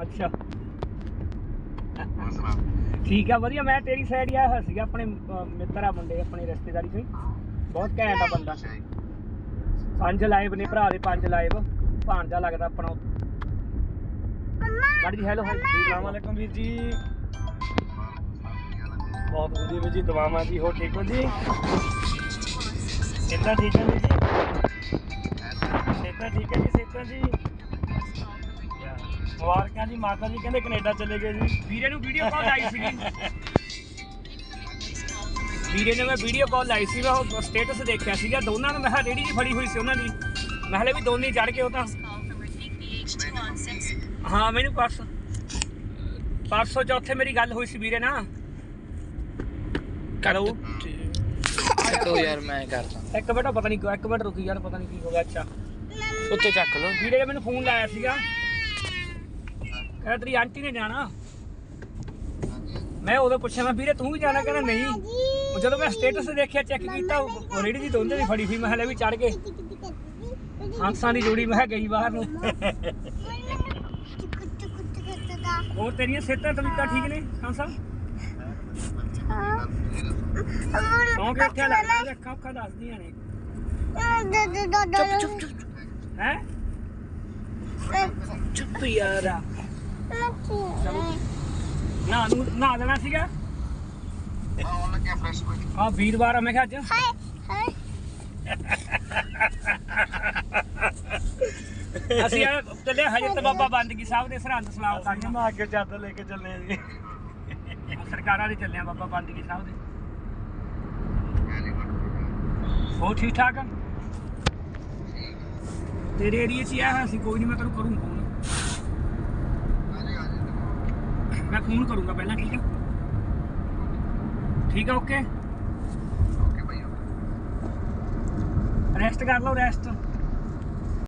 ਅੱਛਾ। ਹੋਰ ਸੁਣਾ। ਠੀਕ ਆ ਵਧੀਆ ਮੈਂ ਤੇਰੀ ਸਾਈਡ ਹੀ ਆਇਆ ਹੋਇਆ ਸੀਗਾ ਆਪਣੇ ਅਹ, ਮਿੱਤਰ ਆ ਮੁੰਡੇ ਆਪਣੀ ਰਿਸ਼ਤੇਦਾਰੀ ਚੋਂ ਹੀ ਬਹੁਤ ਘੈਂਟ ਆ ਬੰਦਾ। ਅੱਛਾ ਜੀ। ਪੰਜ ਲਾਈਵ ਨੇ ਭਰਾ ਦੇ ਪੰਜ ਲਾਈਵ ਭਾਣਜਾ ਲੱਗਦਾ ਆਪਣਾ ਮੜ ਜੀ ਹੈਲੋ ਅਸਲਾਮ ਵਾਲੇਕੁਮ ਵੀਰ ਜੀ। ਬਹੁਤ ਵਧੀਆ ਵੀਰ ਜੀ ਦੁਆਵਾਂ ਜੀ ਹੋ ਠੀਕ ਹੋ ਜੀ? ਸਿੱਧਾ ਠੀਕ ਹੈ ਵੀਰ ਜੀ? ਸਿੱਧਾ ਠੀਕ ਹੈ ਜੀ ਸਿੱਧਾ ਜੀ? ਮੁਬਾਰਕਾਂ ਜੀ ਮਾਤਾ ਜੀ ਕਹਿੰਦੇ ਕੈਨੇਡਾ ਚਲੇ ਗਏ ਜੀ। ਵੀਰੇ ਨੂੰ ਵੀਡੀਓ ਕਾਲ ਆਈ ਸੀਗੀ। ਵੀਰੇ ਨੇ ਮੈਂ ਵੀਡੀਓ ਕਾਲ ਲਾਈ ਸੀ ਮੈਂ ਉਹ ਸਟੇਟਸ ਦੇਖਿਆ ਸੀਗਾ। ਦੋਨਾਂ ਨੂੰ ਮੈਂ ਕਿਹਾ ਰੇੜੀ ਜੀ ਫੜੀ ਹੋਈ ਸੀ ਉਹਨਾਂ ਦੀ। ਮੈਂ ਹਲੇ ਵੀ ਦੋਨੇ ਚੜ ਕੇ ਉਹ ਤਾਂ। ਹਾਂ ਮੈਨੂੰ ਪਰਸ ਪਰਸੋਂ ਚੌਥੇ ਮੇਰੀ ਗੱਲ ਹੋਈ ਸੀ ਵੀਰੇ ਨਾਲ। ਕਰੋ ਕੱਟੋ ਯਾਰ ਮੈਂ ਕਰਦਾ। ਇੱਕ ਮਿੰਟ ਪਤਾ ਨਹੀਂ ਇੱਕ ਮਿੰਟ ਰੁਕੀ ਯਾਰ ਪਤਾ ਨਹੀਂ ਕੀ ਹੋ ਗਿਆ ਅੱਛਾ। ਉੱਤੇ ਚੱਕ ਲਓ। ਵੀਰੇ ਨੇ ਮੈਨੂੰ ਫੋਨ ਲਾਇਆ ਸੀਗਾ। ਕਹਿੰਦਾ ਤੇਰੀ ਆਂਟੀ ਨੇ ਜਾਣਾ। ਮੈਂ ਉਦੋਂ ਪੁੱਛਿਆ ਮੈਂ ਵੀਰੇ ਤੂੰ ਵੀ ਜਾਣਾ? ਕਹਿੰਦਾ ਨਹੀਂ। ਉਹ ਜਦੋਂ ਮੈਂ ਸਟੇਟਸ ਦੇਖਿਆ ਚੈੱਕ ਕੀਤਾ ਉਹ ਰੇੜੀ ਦੀ ਦੋਨੇ ਦੀ ਫੜੀ ਸੀ ਮੈਂ ਹਲੇ ਵੀ ਚੜ ਕੇ। ਹੰਸਾਂ ਦੀ ਜੋੜੀ ਮੈਂ ਗਈ ਬਾਹਰ ਨੂੰ। ਹੋਰ ਤੇਰੀਆਂ ਸਿਹਤਾਂ ਤਬੀਅਤਾਂ ਠੀਕ ਨੇ ਹੰਸਾ? ਸੌਂ ਕੇ ਉੱਠਿਆ ਲੱਗਦਾ? ਅੱਖਾਂ ਅੱਖਾਂ ਦੱਸਦੀਆਂ ਨੇ। ਚੁੱਪ ਚੁੱਪ। ਹੈ? ਚੁੱਪ ਯਾਰਾ। ਨਾ ਨੂੰ ਦੇਣਾ ਸੀਗਾ। ਆਉਣ ਲੱਗਿਆ ਫਰੈਸ਼ ਕੋਈ ਆ ਵੀਰਵਾਰ ਆ ਮੈਂ ਕਿਹਾ ਅੱਜ। ਅਸੀਂ ਆ ਚੱਲੇ ਹਜਰਤ ਬਾਬਾ ਬੰਦਗੀ ਸਾਹਿਬ ਦੇ ਸਰਹੰਦ ਸਲਾਮ ਅਸੀਂ ਕਰਨ। ਨਾ ਅੱਗੇ ਚਾਦਰ ਲੈ ਕੇ ਚੱਲੇ ਜੀ। ਸਰਕਾਰਾਂ ਦੇ ਚੱਲੇ ਆ ਬਾਬਾ ਬੰਦਗੀ ਸਾਹਿਬ ਦੇ। ਹੋਰ ਠੀਕ ਠਾਕ ਆ? ਤੇਰੇ ਏਰੀਏ 'ਚ ਹੀ ਆਇਆ ਹੋਇਆ ਸੀ ਕੋਈ ਨਹੀਂ ਮੈਂ ਤੈਨੂੰ ਕਰੂੰ ਫੋਨ ਫੋਨ ਕਰੂੰਗਾ ਪਹਿਲਾਂ ਠੀਕ ਆ? ਠੀਕ ਆ ਓਕੇ? ਓਕੇ ਭਾਈ ਰੈਸਟ ਕਰ ਲਓ ਰੈਸਟ